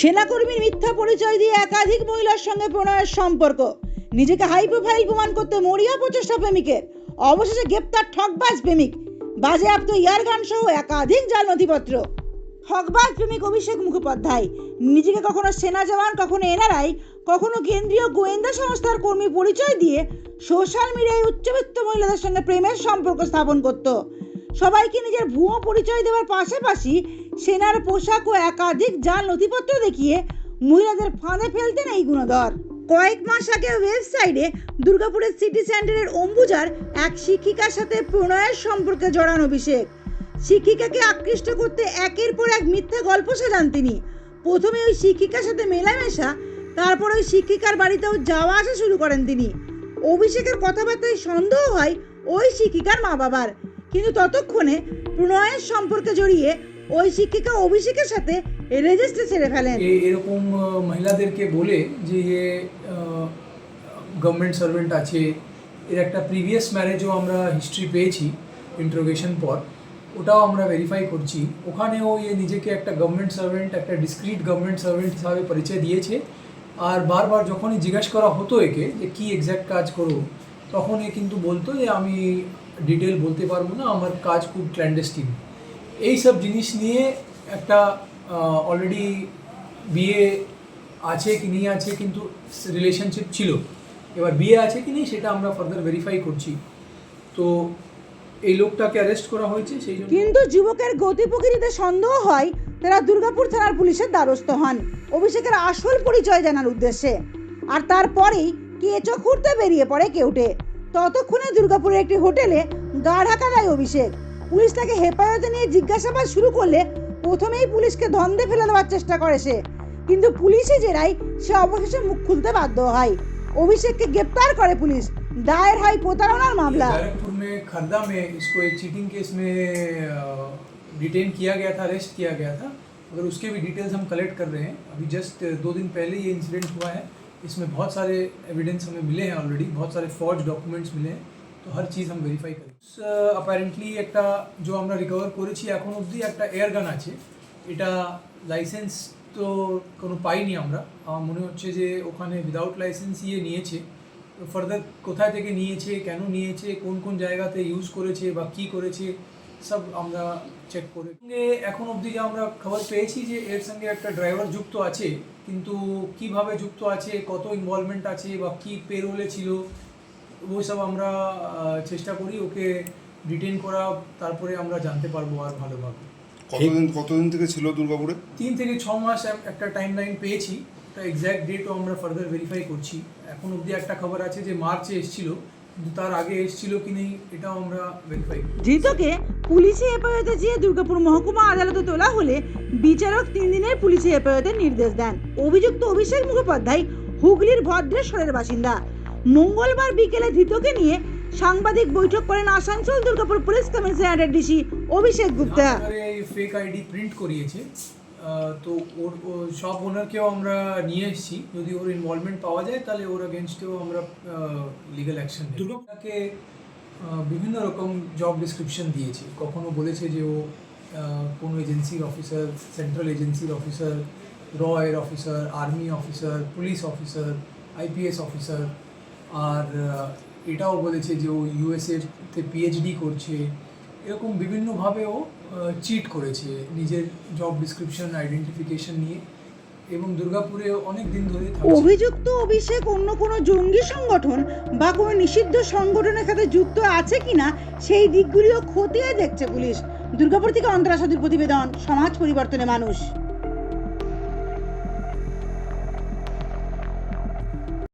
সেনাকর্মীর মিথ্যা পরিচয় দিয়ে একাধিক মহিলার সঙ্গে প্রণয়ের সম্পর্ক। নিজেকে হাই প্রোফাইল প্রমাণ করতে মরিয়া প্রচেষ্টা প্রেমিকের। অবশেষে গ্রেপ্তার ঠকবাজ প্রেমিক। বাজেয়াপ্ত ইয়ারগান সহ একাধিক জাল নথিপত্র ঠকবাজ প্রেমিক অভিষেক মুখোপাধ্যায়। নিজেকে কখনো সেনা জওয়ান, কখনো এনআরআই, কখনো কেন্দ্রীয় গোয়েন্দা সংস্থার কর্মী পরিচয় দিয়ে সোশ্যাল মিডিয়ায় উচ্চবিত্ত মহিলাদের সঙ্গে প্রেমের সম্পর্ক স্থাপন করত। সবাইকে নিজের ভুয়ো পরিচয় দেওয়ার পাশাপাশি সেনার পোশাক ও একাধিক জাল নথিপত্র দেখিয়ে মহিলাদের ফাঁদে ফেলতেন এই গুণধর। কয়েক মাস আগে ওয়েবসাইটে দুর্গাপুরের সিটি সেন্টারের অম্বুজার এক শিক্ষিকার সাথে প্রণয়ের সম্পর্কে জড়ান অভিষেক। শিক্ষিকাকে আকৃষ্ট করতে একের পর এক মিথ্যে গল্প সাজান তিনি। প্রথমে ওই শিক্ষিকার সাথে মেলামেশা, তারপর ওই শিক্ষিকার বাড়িতেও যাওয়া আসা শুরু করেন তিনি। অভিষেকের কথাবার্তায় সন্দেহ হয় ওই শিক্ষিকার মা বাবার কিন্তু ততক্ষণে প্রণয়ের সম্পর্কে জড়িয়ে ওই শিক্ষিকা অভিষেকের সাথে রেজিস্ট্রি ছেড়ে ফেলেন। এরকম মহিলাদেরকে বলে যে গভর্নমেন্ট সার্ভেন্ট আছে, এর একটা প্রিভিয়াস ম্যারেজও আমরা হিস্ট্রি পেয়েছি ইন্টারোগেশন পর, ওটাও আমরা ভেরিফাই করছি। ওখানেও ইয়ে নিজেকে একটা গভর্নমেন্ট সার্ভেন্ট একটা ডিসক্রিট গভর্নমেন্ট সার্ভেন্ট হিসাবে পরিচয় দিয়েছে। আর বারবার যখনই জিজ্ঞাসা করা হতো একে, যে কী এক্স্যাক্ট কাজ করো, তখন এ কিন্তু বলতো যে, আমি ডিটেল বলতে পারব না, আমার কাজ খুব ক্ল্যান্ডেস্টিন এই সব জিনিস নিয়ে একটা অলরেডি বিয়ে আছে কি নেই আছে কিন্তু রিলেশনশিপ ছিল। এবার বিয়ে আছে কি নেই সেটা আমরা ফার্দার ভেরিফাই করছি। তো এই লোকটাকে অ্যারেস্ট করা হয়েছে, সেই জন্য কিন্তু যুবকের গতি প্রকৃতিতে সন্দেহ হয়, তারা দুর্গাপুর থানার পুলিশের দ্বারস্থ হন। অভিষেকের আসল পরিচয় জানার উদ্দেশ্যে। আর তারপরেই কেঁচো খুঁড়তে বেরিয়ে পড়ে কেউটে। ততক্ষণে দুর্গাপুরের একটি হোটেলে গা ঢাকা অভিষেক। পুলিশ তাকে হেফাজতে নিয়ে জিজ্ঞাসাবাদ শুরু করলে প্রথমেই পুলিশকে ধন্দে ফেলে দেওয়ার চেষ্টা করে সে কিন্তু পুলিশে জেরায় সে অবশেষে মুখ খুলতে বাধ্য হয় অভিষেককে গ্রেপ্তার করে পুলিশ দায়ের হয় প্রতারণার মামলা बैरकपुर में खरदा में इसको एक चीटिंग केस में डिटेन किया गया था अरेस्ट किया गया था अगर उसके भी डिटेल्स हम कलेक्ट कर रहे हैं अभी जस्ट दो दिन पहले ये इंसिडेंट हुआ है इसमें बहुत सारे एविडेंस हमें मिले हैं ऑलरेडी बहुत सारे फॉर्ज डॉक्यूमेंट्स मिले हैं তো হার চিজ আমি ভেরিফাই করি। অ্যাপারেন্টলি একটা যে আমরা রিকভার করেছি এখন অবধি একটা এয়ার গান আছে। এটা লাইসেন্স তো কোনো পাইনি আমরা। আমার মনে হচ্ছে যে ওখানে উইদাউট লাইসেন্স ইয়ে নিয়েছে। ফার্দার কোথায় থেকে নিয়েছে, কেন নিয়েছে, কোন কোন জায়গাতে ইউজ করেছে বা কি করেছে, সব আমরা চেক করে। এখন অবধি যে আমরা খবর পেয়েছি যে এর সঙ্গে একটা ড্রাইভার যুক্ত আছে। কিন্তু কীভাবে যুক্ত আছে, কত ইনভলভমেন্ট আছে বা কি পেরোলে ছিল ওই সব আমরা চেষ্টা করি ওকে ডিটেন করা তারপরে আমরা জানতে পারব আর ভালোভাবে। কতদিন কতদিন থেকে ছিল দুর্গাপুরে? তিন থেকে ছ মাস একটা টাইম লাইন পেয়েছি তা এক্স্যাক্ট ডেটও আমরা ফার্দার ভেরিফাই করছি। এখন অবধি একটা খবর আছে যে মার্চে এসেছিল তার আগে এসেছিল কি নেই এটাও আমরা ভেরিফাই ধৃতকে পুলিশি হেফাজতে চেয়ে দুর্গাপুর মহকুমা আদালতে তোলা হলে বিচারক তিন দিনের পুলিশি হেফাজতের নির্দেশ দেন। অভিযুক্ত অভিষেক মুখোপাধ্যায় হুগলির ভদ্রেশ্বরের বাসিন্দা। মঙ্গলবার বিকেলে ধৃতকে নিয়ে সাংবাদিক বৈঠক করেন আসানসোল দুর্গাপুর পুলিশ কমিশনারের DC Abhishek Gupta. Fake ID print করিয়েছে। তো ওর ও সব ওনারকেও আমরা নিয়ে এসেছি। যদি ওর ইনভলভমেন্ট পাওয়া যায় তাহলে ওর অগেনস্টেও আমরা লিগাল অ্যাকশন দুর্গাকে বিভিন্ন রকম জব ডিসক্রিপশন দিয়েছে। কখনো বলেছে যে ও কোনো এজেন্সির অফিসার সেন্ট্রাল এজেন্সির অফিসার র এর officer army officer police officer IPS officer আর এটাও বলেছে যে ও ইউএসএর তে পিএইচডি করছে। এরকম বিভিন্নভাবে ও চিট করেছে নিজের জব ডিসক্রিপশন আইডেন্টিফিকেশন নিয়ে এবং দুর্গাপুরে অনেক দিন ধরে অভিযুক্ত অভিষেক অন্য কোনো জঙ্গি সংগঠন বা কোনো নিষিদ্ধ সংগঠনের সাথে যুক্ত আছে কিনা সেই দিকগুলিও খতিয়ে দেখছে পুলিশ। দুর্গাপুর থেকে অন্তরা সদীর প্রতিবেদন, সমাজ পরিবর্তনে মানুষ।